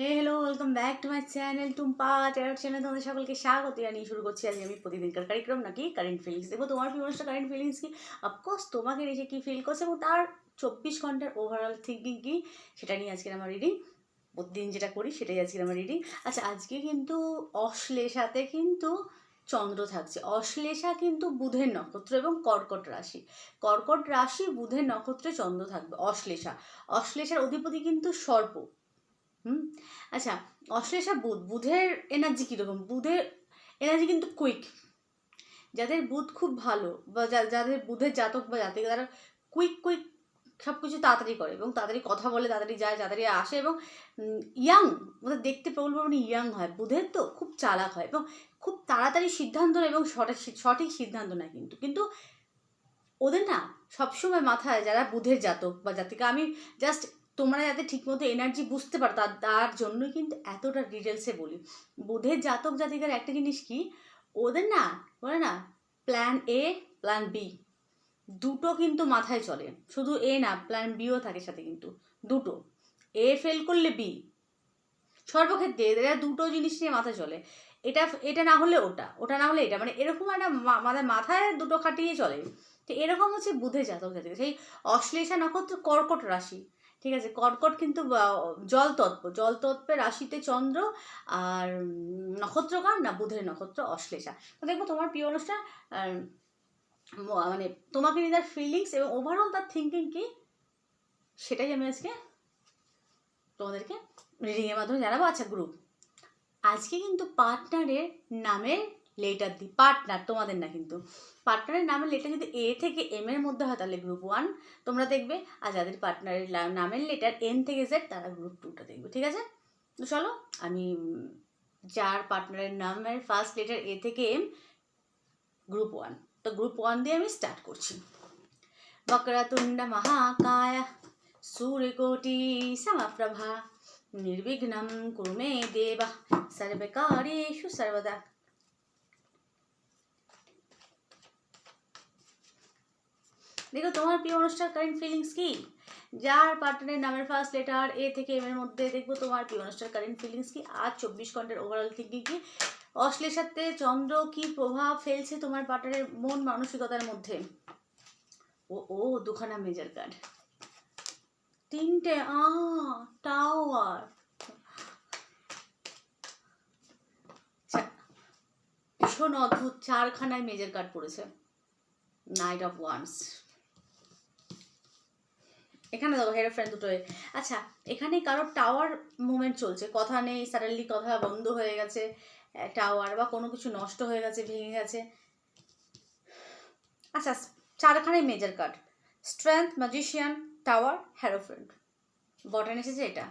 Hey hello welcome back to my channel Tumpa channel channel তোমাদের সকলকে স্বাগত জানিয়ে শুরু করছি আজকে আমি প্রতিদিনকার কার্যক্রম নাকি কারেন্ট ফিলিংস দেখো, তোমার ফিলিংসটা কারেন্ট ফিলিংস কি? অফকোর্স তোমাকে এসে কী ফিল করছে এবং তার চব্বিশ ঘণ্টার ওভারঅল থিঙ্কিং কী? সেটা নিয়ে আজকের আমার রিডিং প্রতিদিন যেটা করি, সেটাই আজকের আমার রিডিং আচ্ছা আজকে কিন্তু অশ্লেষাতে কিন্তু চন্দ্র থাকছে। অশ্লেষা কিন্তু বুধের নক্ষত্র এবং কর্কট রাশি। কর্কট রাশি, বুধের নক্ষত্রে চন্দ্র থাকবে, অশ্লেষা। অশ্লেষার অধিপতি কিন্তু সর্প। হুম? আচ্ছা অশ্লেষা বুধ, বুধের এনার্জি কীরকম? বুধের এনার্জি কিন্তু কুইক যাদের বুধ খুব ভালো বা যাদের বুধের জাতক বা জাতিকা, তারা কুইক কুইক সব কিছু তাড়াতাড়ি করে এবং তাড়াতাড়ি কথা বলে, তাড়াতাড়ি যায়, তাড়াতাড়ি আসে এবং ইয়াং ওদের দেখতে প্রবল পরিমাণে ইয়াং হয়। বুধের তো খুব চালাক হয় এবং খুব তাড়াতাড়ি সিদ্ধান্ত নেয় এবং সঠিক সঠিক সিদ্ধান্ত নেয় কিন্তু। কিন্তু ওদের না সবসময় মাথায় যারা বুধের জাতক বা জাতিকা, আমি জাস্ট তোমরা যাতে ঠিকমতো এনার্জি বুঝতে পারো, তার তার জন্যই কিন্তু এতটা ডিটেলসে বলি। বুধের জাতক জাতিকার একটা জিনিস কি? ওদের না, বলে না প্ল্যান এ প্ল্যান বি দুটো কিন্তু মাথায় চলে। শুধু এ না প্ল্যান বিও থাকে সাথে কিন্তু। দুটো। এ ফেল করলে বি সর্বক্ষেত্রে এরা দুটো জিনিস নিয়ে মাথায় চলে। এটা এটা না হলে ওটা ওটা না হলে এটা। মানে এরকম একটা মা- আমাদের মাথায় দুটো খাটিয়ে চলে। তো এরকম হচ্ছে বুধের জাতক জাতিকা। সেই অশ্লেষা নক্ষত্র কর্কট রাশি। ঠিক আছে কর্কট কিন্তু আহ, জল তত্ত্ব জল তত্ত্বের রাশিতে চন্দ্র আর নক্ষত্রকার না বুধের নক্ষত্র অশ্লেষা। তো দেখব তোমার প্রিয় অনুষ্ঠান মানে তোমাকে নিয়ে তার ফিলিংস এবং ওভারঅল তার থিঙ্কিং কি? সেটাই আমি আজকে তোমাদেরকে রিডিংয়ের মাধ্যমে জানাব। আচ্ছা গ্রুপ আজকে কিন্তু পার্টনারের নামের লেটার দিই। পার্টনার তোমাদের না কিন্তু। পার্টনারের নামের লেটার যদি এ থেকে এম এর মধ্যে হয়, তাহলে গ্রুপ ওয়ান তোমরা দেখবে। আর যাদের পার্টনারের নামের লেটার এন থেকে জেড তারা গ্রুপ টুটা দেখবে, ঠিক আছে? তো চলো, আমি যার পার্টনারের নামের ফার্স্ট লেটার এ থেকে এম গ্রুপ ওয়ান তো গ্রুপ ওয়ান দিয়ে আমি স্টার্ট করছি। বক্রতুণ্ড মহাকায়, সূর্যকোটি সমপ্রভা, নির্বিঘ্নম কুরু মে দেবা। সর্বকার্যেষু সর্বদা দেখো, তোমার প্রিয় অনুষ্ঠান কারেন্ট ফিলিংস কি? যার পার্টনারের নামের ফার্স্ট লেটার এ থেকে এম এর মধ্যে দেখব তোমার প্রিয় অনুষ্ঠান কারেন্ট ফিলিংস কি? আজ চব্বিশ ঘণ্টার ওভারঅল থিঙ্কিং কি? অশ্লেষাতে চন্দ্র কি প্রভাব ফেলছে তোমার পার্টনারের মন মানসিকতার মধ্যে? ও ও, দুখানা মেজার কার্ড তিনটে, আ টাওয়ার ভীষণ অদ্ভুত, চারখানায় মেজর কার্ড পড়েছে। নাইট অফ ওয়ান্স এখানে দেখো হেড ফ্রেন্ড দুটোই। আচ্ছা এখানে কারোর টাওয়ার মুভমেন্ট চলছে। কথা নেই সাডেনলি কথা বন্ধ হয়ে গেছে টাওয়ার বা কোনো কিছু নষ্ট হয়ে গেছে, ভেঙে গেছে। আচ্ছা চারখানায় major card strength magician tower hierophant button এসেছে এটা?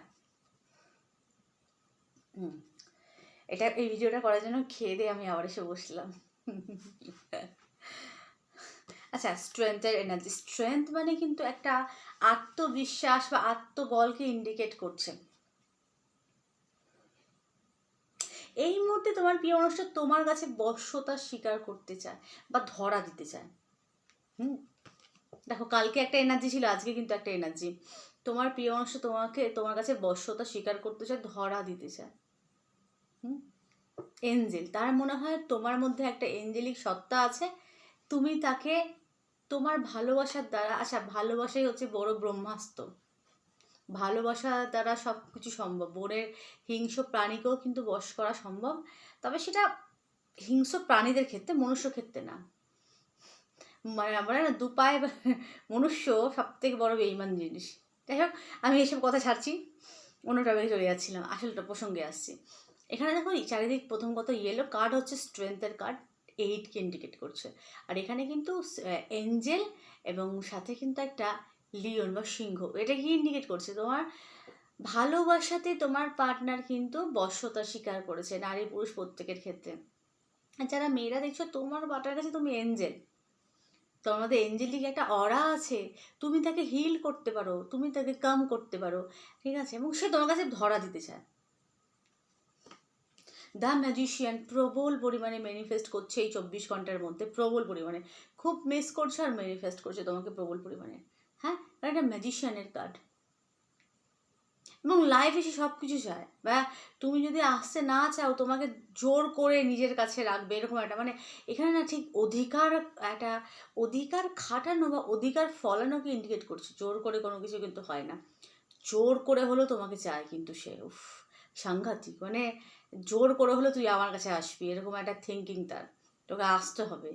হুম। এটা এই ভিডিওটা করার জন্য খেয়ে দিয়ে আমি আবার এসে বসলাম। আচ্ছা স্ট্রেংথের এনার্জি স্ট্রেংথ মানে কিন্তু একটা আত্মবিশ্বাস বা আত্মবলকে ইন্ডিকেট করছে। এই মুহূর্তে তোমার প্রিয় মানুষটা তোমার কাছে বশ্যতা স্বীকার করতে চায় বা ধরা দিতে চায়। হুম? দেখো, কালকে একটা এনার্জি ছিল, আজকে কিন্তু একটা এনার্জি তোমার প্রিয় মানুষ তোমাকে, তোমার কাছে বশ্যতা স্বীকার করতে চায়, ধরা দিতে চায়। হুম? এঞ্জেল তার মনে হয় তোমার মধ্যে একটা এঞ্জেলিক সত্তা আছে। তুমি তাকে তোমার ভালোবাসার দ্বারা আচ্ছা ভালোবাসাই হচ্ছে বড় ব্রহ্মাস্ত্র। ভালোবাসা দ্বারা সব কিছু সম্ভব। বনের হিংস্র প্রাণীকেও কিন্তু বশ করা সম্ভব। তবে সেটা হিংস্র প্রাণীদের ক্ষেত্রে, মনুষ্য ক্ষেত্রে না। মানে আমরা না দুপায়ে মনুষ্য সব থেকে বড় বেইমান জিনিস। যাই হোক, আমি এসব কথা ছাড়ছি। অন্য টপিকে চলে যাচ্ছিলাম। আসলটা প্রসঙ্গে আসছি। এখানে দেখো চারিদিক প্রথম কথা ইয়েলো কার্ড হচ্ছে স্ট্রেংথের কার্ড এইটকে ইন্ডিকেট করছে। আর এখানে কিন্তু এঞ্জেল এবং সাথে কিন্তু একটা লিওন বা সিংহ, এটা কি ইন্ডিকেট করছে? তোমার ভালোবাসাতে তোমার পার্টনার কিন্তু বশ্যতা স্বীকার করেছে, নারী পুরুষ প্রত্যেকের ক্ষেত্রে। যারা মেয়েরা দেখছ, তোমার পার্টনার কাছে তুমি এঞ্জেল তোমার মধ্যে এঞ্জেলিক একটা অরা আছে, তুমি তাকে হিল করতে পারো, তুমি তাকে কাম করতে পারো, ঠিক আছে? এবং সে তোমার কাছে ধরা দিতে চায়। দ্য ম্যাজিশিয়ান প্রবল পরিমাণে ম্যানিফেস্ট করছে এই চব্বিশ ঘণ্টার মধ্যে, প্রবল পরিমাণে। খুব মিস করছে আর ম্যানিফেস্ট করছে তোমাকে প্রবল পরিমাণে। হ্যাঁ? কারণ এটা ম্যাজিশিয়ানের কার্ড এবং লাইফে সে সব কিছু চায় বা তুমি যদি আসতে না চাও, তোমাকে জোর করে নিজের কাছে রাখবে, এরকম একটা। মানে এখানে না ঠিক অধিকার একটা, অধিকার খাটানো বা অধিকার ফলানোকে ইন্ডিকেট করছে। জোর করে কোনো কিছু কিন্তু হয় না। জোর করে হলেও তোমাকে চায় কিন্তু সে। উফ, সাংঘাতিক। মানে জোর করে হলে তুই আমার কাছে আসবি, এরকম একটা থিঙ্কিং তার। তোকে আসতে হবে।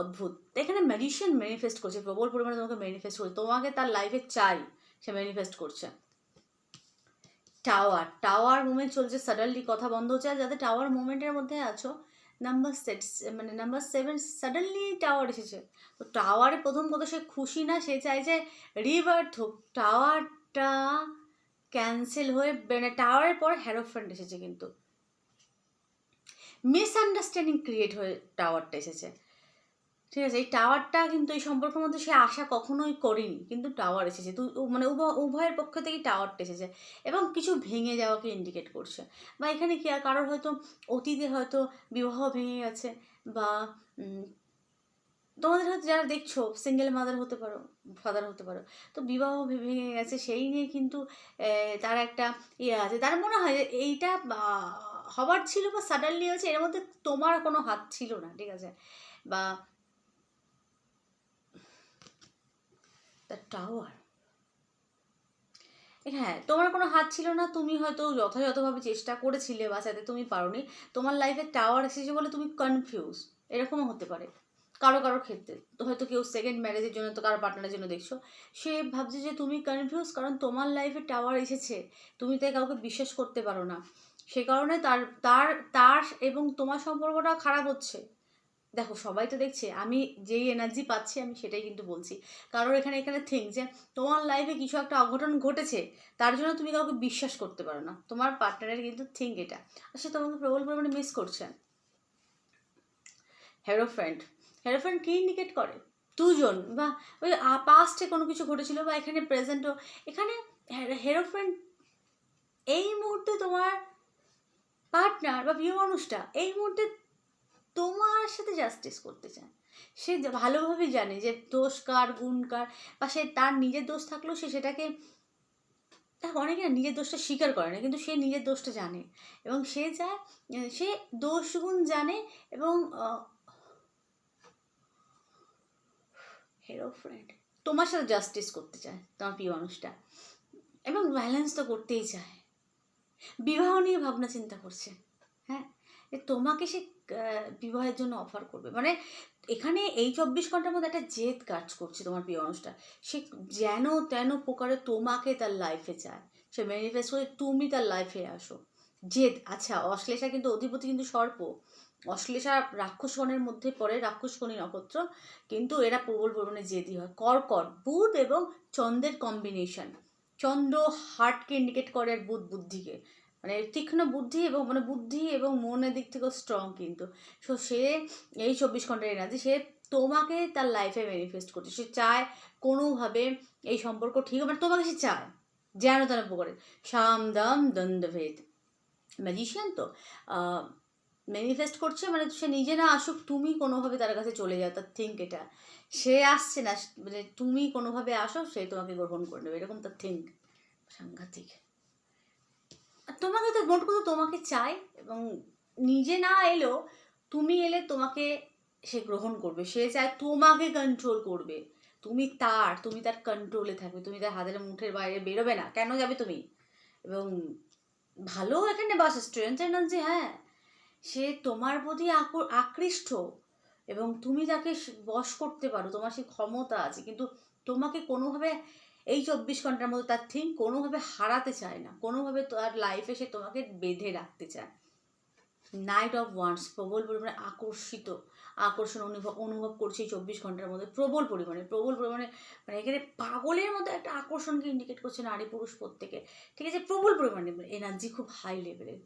অদ্ভুত। এখানে ম্যাজিশিয়ান ম্যানিফেস্ট করছে, প্রবল পরিমাণে তোমাকে ম্যানিফেস্ট করছে তোমাকে তার লাইফে চাই, সে ম্যানিফেস্ট করছে। টাওয়ার টাওয়ার মুভমেন্ট চলছে সাডেনলি কথা বন্ধ হচ্ছে। আর যাতে টাওয়ার মুভমেন্টের মধ্যে আছো নাম্বার সেটস মানে নাম্বার সেভেন সাডেনলি টাওয়ার এসেছে। তো টাওয়ারে প্রথম কথা, সে খুশি না, সে চায় যে রিভার্ট হোক। টাওয়ারটা ক্যান্সেল হয়ে মানে টাওয়ারের পর হ্যারোফ্রেন্ড এসেছে কিন্তু। মিসআন্ডারস্ট্যান্ডিং ক্রিয়েট হয়ে টাওয়ারটা এসেছে। ঠিক আছে, এই টাওয়ারটা কিন্তু এই সম্পর্কের মধ্যে সে আশা কখনোই করেনি, কিন্তু টাওয়ার এসেছে। তুই মানে উভয়, উভয়ের পক্ষ থেকেই টাওয়ারটা এসেছে এবং কিছু ভেঙে যাওয়াকে ইন্ডিকেট করছে। বা এখানে কি আর কারোর হয়তো অতীতে হয়তো বিবাহ ভেঙে গেছে বা তোমাদের হয়তো যারা দেখছ সিঙ্গেল মাদার হতে পারো ফাদার হতে পারো, তো বিবাহ ভেঙে গেছে, সেই নিয়ে কিন্তু তার একটা ইয়ে আছে। তার মনে হয় এইটা হবার ছিল বা সাডেনলি হয়েছে, এর মধ্যে তোমার কোনো হাত ছিল না, ঠিক আছে? বা দ্য টাওয়ার হ্যাঁ তোমার কোনো হাত ছিল না, তুমি হয়তো যথাযথভাবে চেষ্টা করেছিলে বা সাথে তুমি পারোনি। তোমার লাইফে টাওয়ার এসেছে বলে তুমি কনফিউজ এরকমও হতে পারে। কারও কারও ক্ষেত্রে। হয়তো কেউ সেকেন্ড ম্যারেজের জন্য তো কারও পার্টনারের জন্য দেখছ। সে ভাবছে যে তুমি কনফিউজ কারণ তোমার লাইফে টাওয়ার এসেছে। তুমি তাই কাউকে বিশ্বাস করতে পারো না। সে কারণে তার তার তার এবং তোমার সম্পর্কটা খারাপ হচ্ছে। দেখো, সবাই তো দেখছে, আমি যেই এনার্জি পাচ্ছি, আমি সেটাই কিন্তু বলছি। কারোর এখানে এখানে থিঙ্ক যে তোমার লাইফে কিছু একটা অঘটন ঘটেছে, তার জন্য তুমি কাউকে বিশ্বাস করতে পারো না। তোমার পার্টনারের কিন্তু থিঙ্ক এটা। আর সে তোমাকে প্রবল পরিমাণে মিস করছে। হ্যারো ফ্রেন্ড হেরো ফ্রেন্ড কী ইন্ডিকেট করে? দুজন। বা ওই পাস্টে কোনো কিছু ঘটেছিল বা এখানে প্রেজেন্টও এখানে হেরো ফ্রেন্ড এই মুহূর্তে তোমার পার্টনার বা প্রিয় মানুষটা এই মুহূর্তে তোমার সাথে জাস্টিস করতে চায়। সে ভালোভাবে জানে যে দোষ কার, গুণ কার, বা সে তার নিজের দোষ থাকলেও সে সেটাকে দেখো অনেকে না নিজের দোষটা স্বীকার করে না, কিন্তু সে নিজের দোষটা জানে। এবং সে চায়, সে দোষ গুণ জানে এবং হেরো ফ্রেন্ড তোমার সাথে জাস্টিস করতে চায়, তোমার প্রিয় মানুষটা। এবং ব্যালেন্স তো করতেই চায়। বিবাহ নিয়ে ভাবনা চিন্তা করছে। হ্যাঁ? তোমাকে সে বিবাহের জন্য অফার করবে। মানে এখানে এই চব্বিশ ঘণ্টার মধ্যে একটা জেদ কাজ করছে তোমার প্রিয় মানুষটা। সে যেন তেন প্রকারে তোমাকে তার লাইফে চায়। সে ম্যানিফেস্ট করে তুমি তার লাইফে আসো। জেদ আচ্ছা অশ্লেষা কিন্তু অধিপতি কিন্তু সর্প। অশ্লেষা রাক্ষসগণের মধ্যে পড়ে রাক্ষসকণী নক্ষত্র। কিন্তু এরা প্রবল পরিমাণে জেদি হয়। কর্কট, বুধ এবং চন্দ্রের কম্বিনেশন চন্দ্র হার্টকে ইন্ডিকেট করে আর বুধ বুদ্ধিকে। মানে তীক্ষ্ণ বুদ্ধি এবং মানে বুদ্ধি এবং মনের দিক থেকেও স্ট্রং কিন্তু। সো সে এই চব্বিশ ঘণ্টার এনার্জি সে তোমাকে তার লাইফে ম্যানিফেস্ট করছে। সে চায় কোনোভাবে এই সম্পর্ক ঠিক হবে। মানে তোমাকে সে চায়, যেন তেন প্রকারে সাম দাম দ্বন্দ্বভেদ ম্যাজিশিয়ান তো ম্যানিফেস্ট করছে মানে সে নিজে না আসুক, তুমি কোনোভাবে তার কাছে চলে যাও তার থিঙ্ক এটা। সে আসছে না মানে তুমি কোনোভাবে আসো, সে তোমাকে গ্রহণ করে নেবে, এরকম তার থিঙ্ক সাংঘাতিক। আর তোমাকে তো মোট কথা তোমাকে চাই এবং নিজে না এলেও তুমি এলে তোমাকে সে গ্রহণ করবে, সে চায় তোমাকে কন্ট্রোল করবে। তুমি তার তুমি তার কন্ট্রোলে থাকবে, তুমি তার হাতের মুঠের বাইরে বেরোবে না, কেন যাবে তুমি? এবং ভালো এখানে বাস স্ট্রেন্থ যে হ্যাঁ সে তোমার প্রতি আকৃষ্ট এবং তুমি তাকে বশ করতে পারো, তোমার সেই ক্ষমতা আছে, কিন্তু তোমাকে কোনোভাবে এই চব্বিশ ঘণ্টার মধ্যে তার থিঙ্ক কোনোভাবে হারাতে চায় না, কোনোভাবে তার লাইফে সে তোমাকে বেঁধে রাখতে চায়। নাইট অফ ওয়ান্স প্রবল পরিমাণে আকর্ষিত, আকর্ষণ অনুভব অনুভব করছে এই চব্বিশ ঘণ্টার মধ্যে, প্রবল পরিমাণে প্রবল পরিমাণে মানে এখানে পাগলের মতো একটা আকর্ষণকে ইন্ডিকেট করছে নারী পুরুষ প্রত্যেকে, ঠিক আছে? প্রবল পরিমাণে এনার্জি খুব হাই লেভেলের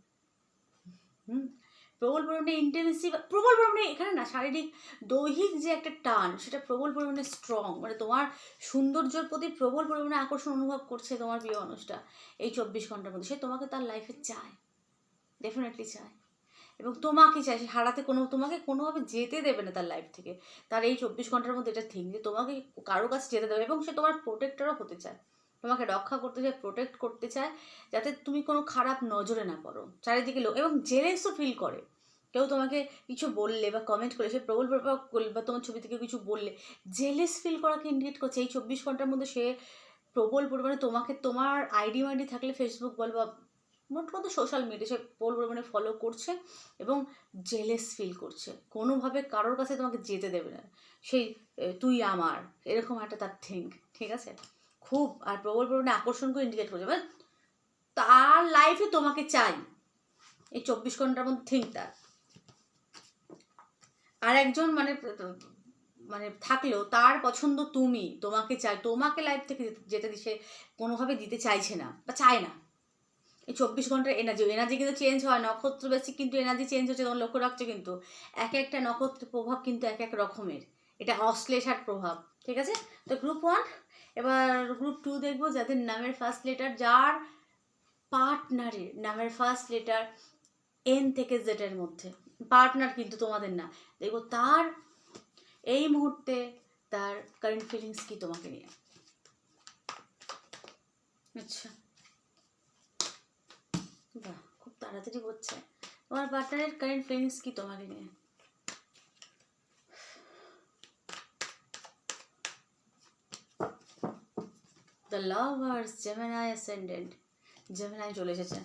হুম? প্রবল পরিমাণে ইন্টেন্সিভ প্রবল পরিমাণে এখানে না শারীরিক দৈহিক যে একটা টান, সেটা প্রবল পরিমাণে স্ট্রং মানে তোমার সৌন্দর্যের প্রতি প্রবল পরিমাণে আকর্ষণ অনুভব করছে তোমার প্রিয় মানুষটা এই চব্বিশ ঘণ্টার মধ্যে। সে তোমাকে তার লাইফে চায় ডেফিনেটলি চায়। এবং তোমাকে চাই সে হারাতে কোনো, তোমাকে কোনোভাবে যেতে দেবে না তার লাইফ থেকে। তার এই চব্বিশ ঘণ্টার মধ্যে এটা থিঙ্ক যে তোমাকে কারও কাছে যেতে দেবে এবং সে তোমার প্রোটেক্টরও হতে চায়। তোমাকে রক্ষা করতে চায় প্রোটেক্ট করতে চায়, যাতে তুমি কোনো খারাপ নজরে না পড়ো। চারিদিকে লোক, এবং জেলেসও ফিল করে। কেউ তোমাকে কিছু বললে বা কমেন্ট করে সে প্রবল প্রভাব করলে বা তোমার ছবি থেকে কিছু বললে জেলেস ফিল করাকে ইন্ডিকেট করছে। এই চব্বিশ ঘণ্টার মধ্যে সে প্রবল পরিমাণে তোমাকে, তোমার আইডি মাইডি থাকলে ফেসবুক বল বা মোট কথা সোশ্যাল মিডিয়া সে প্রবল পরিমাণে ফলো করছে এবং জেলেস ফিল করছে। কোনোভাবে কারোর কাছে তোমাকে যেতে দেবে না। সেই তুই আমার। এরকম একটা তার থিঙ্ক ঠিক আছে? খুব আর প্রবল পরিমাণে আকর্ষণ করে ইন্ডিকেট করছে। মানে তার লাইফে তোমাকে চাই। এই চব্বিশ ঘণ্টার মধ্যে থিঙ্ক তার। আর একজন মানে মানে থাকলেও তার পছন্দ তুমি, তোমাকে চাই। তোমাকে লাইফ থেকে যেতে- দিছে কোনোভাবে দিতে চাইছে না বা চায় না। এই চব্বিশ ঘণ্টার এনার্জি এনার্জি কিন্তু চেঞ্জ হয়। নক্ষত্র বেশি কিন্তু এনার্জি চেঞ্জ হচ্ছে, তোমার লক্ষ্য রাখছো কিন্তু। এক একটা নক্ষত্রের প্রভাব কিন্তু এক এক রকমের। এটা অশ্লেষার প্রভাব, ঠিক আছে? তো গ্রুপ ওয়ান এবার গ্রুপ টু দেখব যাদের নামের ফার্স্ট লেটার যার পার্টনারের নামের ফার্স্ট লেটার এন থেকে জেটের মধ্যে। পার্টনার কিন্তু তোমাদের না। দেখব তার এই মুহূর্তে তার কারেন্ট ফিলিংস কি তোমাকে নিয়ে। আচ্ছা। খুব তাড়াতাড়ি হচ্ছে। তোমার পার্টনারের কারেন্ট ফিলিংস কি তোমাকে নিয়ে? The lovers Gemini ascendant Gemini চলে এসেছে।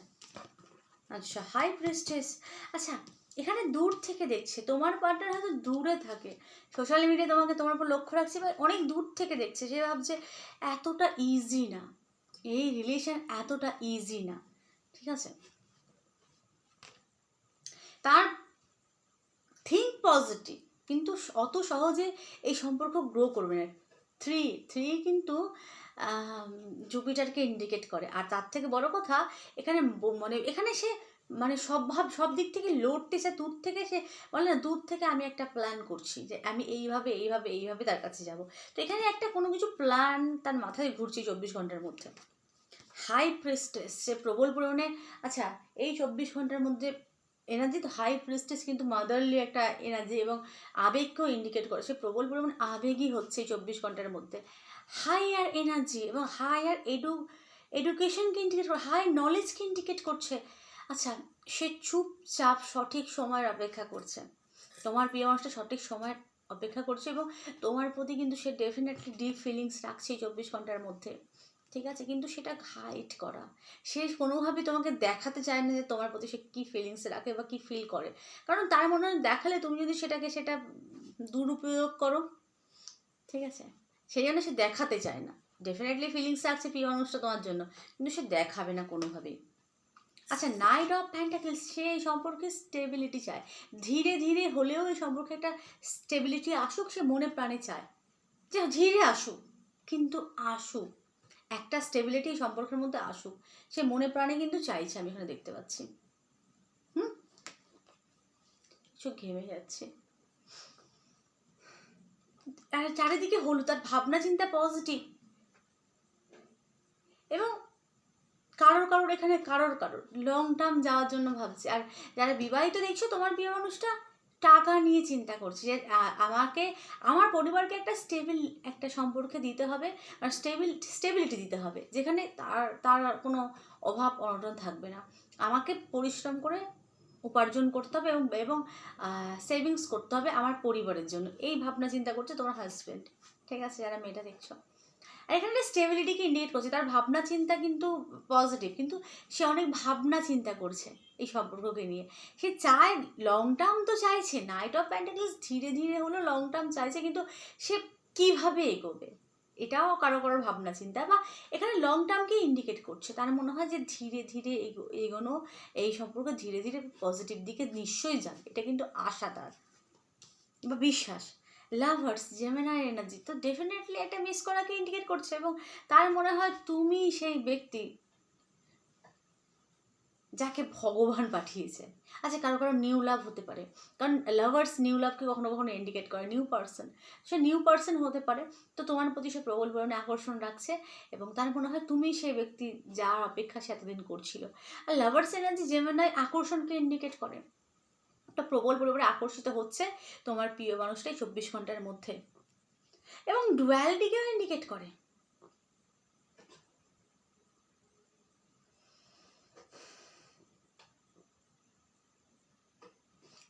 আচ্ছা হাই প্রেস্টেস আচ্ছা এখানে দূর থেকে দেখছে, তোমার পার্টনার হয়তো দূরে থাকে। সোশ্যাল মিডিয়া তোমাকে তোমার উপর লক্ষ্য রাখছে বা অনেক দূর থেকে দেখছে, সে ভাবছে এতটা ইজি না। এই রিলেশন এতটা ইজি না। ঠিক আছে? তার থিঙ্ক পজিটিভ কিন্তু অত সহজে এই সম্পর্ক গ্রো করবে না। থ্রি থ্রি কিন্তু জুপিটারকে ইন্ডিকেট করে। আর তার থেকে বড় কথা, এখানে মানে এখানে সে মানে সব ভাব, সব দিক থেকে লড়তেছে দূর থেকে সে, বলে না, দূর থেকে আমি একটা প্ল্যান করছি যে আমি এইভাবে এইভাবে এইভাবে তার কাছে যাব। তো এখানে একটা কোনো কিছু প্ল্যান তার মাথায় ঘুরছি চব্বিশ ঘণ্টার মধ্যে। হাই প্রেস্টেস সে প্রবল পরিমাণে আচ্ছা এই চব্বিশ ঘণ্টার মধ্যে এনার্জি তো হাই প্রেস্টেস কিন্তু মাদারলি একটা এনার্জি এবং আবেগকেও ইন্ডিকেট করে। সে প্রবল পরিমাণ আবেগই হচ্ছে এই চব্বিশ ঘণ্টার মধ্যে। হাইয়ার এনার্জি এবং হাইয়ার এডু এডুকেশনকে ইন্ডিকেট করে হাই নলেজকে ইন্ডিকেট করছে। আচ্ছা সে চুপচাপ সঠিক সময়ের অপেক্ষা করছে। তোমার প্রিয় মানুষটা সঠিক সময়ের অপেক্ষা করছে এবং তোমার প্রতি কিন্তু সে ডেফিনেটলি ডিপ ফিলিংস রাখছে চব্বিশ ঘণ্টার মধ্যে। ঠিক আছে? কিন্তু সেটা হাইট করা। সে কোনোভাবে তোমাকে দেখাতে চায় না যে তোমার প্রতি সে কী ফিলিংস রাখে বা কী ফিল করে। কারণ তার মনে হয় দেখালে তুমি যদি সেটাকে সেটা দুরুপয়োগ করো, ঠিক আছে? সেই জন্য সে দেখাতে চায় না। ডেফিনেটলি ফিলিংস রাখছে প্রিয় মানুষটা তোমার জন্য, কিন্তু সে দেখাবে না কোনোভাবেই। আচ্ছা নাইট অফ প্যান্টাকেলস সে এই সম্পর্কে স্টেবিলিটি চায়। ধীরে ধীরে হলেও এই সম্পর্কে একটা স্টেবিলিটি আসুক, সে মনে প্রাণে চায়। যে ধীরে আসুক, কিন্তু আসুক। একটা স্টেবিলিটি সম্পর্কের মধ্যে আসুক, সে মনে প্রাণে কিন্তু চাইছে, আমি এখানে দেখতে পাচ্ছি। হুম? চোখ ঘেমে যাচ্ছে। আর চারিদিকে হলো তার ভাবনা চিন্তা পজিটিভ এবং কারোর কারোর এখানে কারোর কারোর লং টার্ম যাওয়ার জন্য ভাবছে। আর যারা বিবাহিত, দেখছ তোমার প্রিয় মানুষটা টাকা নিয়ে চিন্তা করছি যে আমাকে, আমার পরিবারকে একটা স্টেবিল একটা সম্পর্কে দিতে হবে আর স্টেবিল স্টেবিলিটি দিতে হবে। যেখানে তার তার কোনো অভাব অনটন থাকবে না। আমাকে পরিশ্রম করে উপার্জন করতে হবে এবং এবং সেভিংস করতে হবে আমার পরিবারের জন্য। এই ভাবনা চিন্তা করছে তোমার হাজব্যান্ড ঠিক আছে, যারা মেয়েটা দেখছ। আর এখানে স্টেবিলিটিকে ইন্ডিকেট করছে। তার ভাবনা চিন্তা কিন্তু পজিটিভ কিন্তু সে অনেক ভাবনা চিন্তা করছে এই সম্পর্ককে নিয়ে। সে চায় লং টার্ম তো চাইছে নাইট অফ প্যান্টাকলস ধীরে ধীরে হলো লং টার্ম চাইছে, কিন্তু সে কীভাবে এগোবে? এটাও কারও কারোর ভাবনা চিন্তা বা এখানে লং টার্মকে ইন্ডিকেট করছে। তার মনে হয় যে ধীরে ধীরে এগো- এগোনো এই সম্পর্ক ধীরে ধীরে পজিটিভ দিকে নিশ্চয়ই যাবে। এটা কিন্তু আশা তার বা বিশ্বাস। লাভার্স জেমেনার এনার্জি তো ডেফিনেটলি একটা মিস করাকে ইন্ডিকেট করছে এবং তার মনে হয় তুমি সেই ব্যক্তি যাকে ভগবান পাঠিয়েছে। আচ্ছা কারও কারও নিউ লাভ হতে পারে। কারণ লাভার্স নিউ লাভকে কখনো কখনো ইন্ডিকেট করে নিউ পার্সন সে নিউ পার্সন হতে পারে। তো তোমার প্রতি সে প্রবল পরিমাণে আকর্ষণ রাখছে এবং তার মনে হয় তুমি সেই ব্যক্তি যার অপেক্ষা সে এতদিন করছিল। আর লাভার্স এনার্জি জেমেনায় আকর্ষণকে ইন্ডিকেট করে। একটা প্রবল পরিবারে আকর্ষিত হচ্ছে তোমার প্রিয় মানুষটাই চব্বিশ ঘণ্টার মধ্যে। এবং ডুয়ালিটিকেও ইন্ডিকেট করে।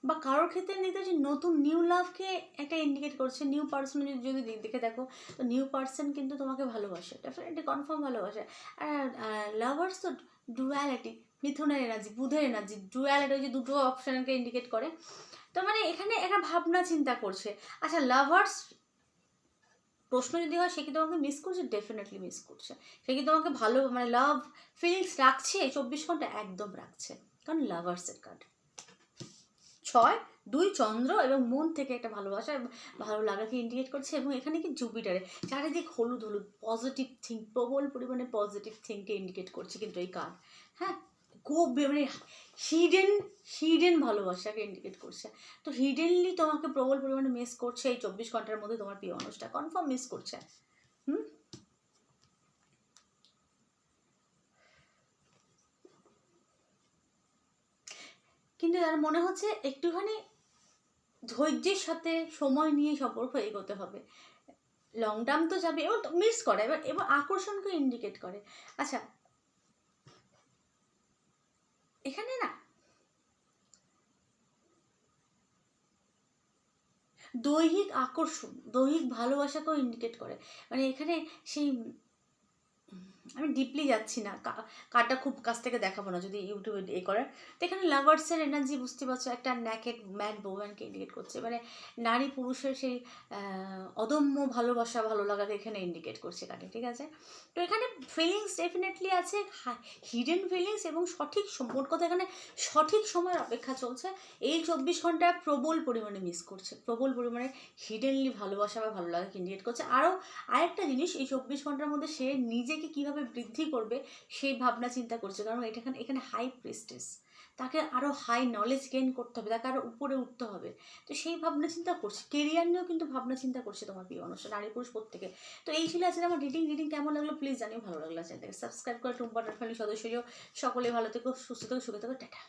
বা কারোর ক্ষেত্রে দেখতে যে নতুন নিউ লাভকে একটা ইন্ডিকেট করছে নিউ পার্সন যদি দেখে দেখো, তো নিউ পার্সন কিন্তু তোমাকে ভালোবাসে। ডেফিনেটলি কনফার্ম ভালোবাসে। আর লাভার্স তো ডুয়ালিটি মিথুনের এনার্জি বুধের এনার্জি ডুয়ালিটি ওই যে দুটো অপশানকে ইন্ডিকেট করে। তো মানে এখানে একটা ভাবনা চিন্তা করছে। আচ্ছা লাভার্স প্রশ্ন যদি হয়, সে কি তোমাকে মিস করছে? ডেফিনেটলি মিস করছে। সে কি তোমাকে ভালো মানে লাভ ফিলিংস রাখছে? চব্বিশ ঘণ্টা একদম রাখছে। কারণ লাভার্সের কার্ড ছয়, দুই চন্দ্র এবং মন থেকে একটা ভালোবাসা ভালো লাগাকে ইন্ডিকেট করছে এবং এখানে কি জুপিটারে, চারিদিক হলুদ হলুদ পজিটিভ থিঙ্ক প্রবল পরিমাণে পজিটিভ থিঙ্ককে ইন্ডিকেট করছে কিন্তু এই কার্ড হ্যাঁ? খুব মানে হিডেন হিডেন ভালোবাসাকে ইন্ডিকেট করছে। তো হিডেনলি তোমাকে প্রবল পরিমাণে মিস করছে এই চব্বিশ ঘণ্টার মধ্যে তোমার প্রিয় মানুষটা কনফার্ম মিস করছে হুম কিন্তু তার মনে হচ্ছে একটুখানি ধৈর্যের সাথে সময় নিয়ে সম্পর্ক এগোতে হবে। লং টার্ম তো যাবে এবং মিস করে, এবার এবার আকর্ষণকে ইন্ডিকেট করে। আচ্ছা এখানে না দৈহিক আকর্ষণ, দৈহিক ভালোবাসাকেও ইন্ডিকেট করে। মানে এখানে সেই আমি ডিপলি যাচ্ছি না। কার্ডটা খুব কাছ থেকে দেখাবো না, যদি ইউটিউবে এ করে। তো এখানে লাভার্সের এনার্জি বুঝতে পারছ, একটা ন্যাকেড ম্যান বোম্যানকে ইন্ডিকেট করছে। মানে নারী পুরুষের সেই অদম্য ভালোবাসা, ভালো লাগাকে এখানে ইন্ডিকেট করছে কার্ডে ঠিক আছে? তো এখানে ফিলিংস ডেফিনেটলি আছে হিডেন ফিলিংস এবং সঠিক মোট কথা এখানে সঠিক সময়ের অপেক্ষা চলছে। এই চব্বিশ ঘণ্টা প্রবল পরিমাণে মিস করছে, প্রবল পরিমাণে হিডেনলি ভালোবাসা বা ভালো লাগাকে ইন্ডিকেট করছে। আরও আরেকটা জিনিস, এই চব্বিশ ঘণ্টার মধ্যে সে নিজেকে কীভাবে বৃদ্ধি করবে, সেই ভাবনা চিন্তা করছে। কারণ এটা এখানে হাই প্রেস্টেস তাকে আরও হাই নলেজ গেইন করতে হবে, তাকে আরও উপরে উঠতে হবে। তো সেই ভাবনা চিন্তা করছে। কেরিয়ার নিয়েও কিন্তু ভাবনা চিন্তা করছে তোমার প্রিয় অনুষ্ঠান নারী পুরুষ প্রত্যেকে। তো এই ছিল আজকে আমার রিডিং রিডিং কেমন লাগল প্লিজ জানিও, ভালো লাগল চ্যানেলটাকে সাবস্ক্রাইব করে টুম্পাটার ফ্যামিলি সদস্য সকলে ভালো থেকো, সুস্থ থেকো, সুখে থেকো, টাটা।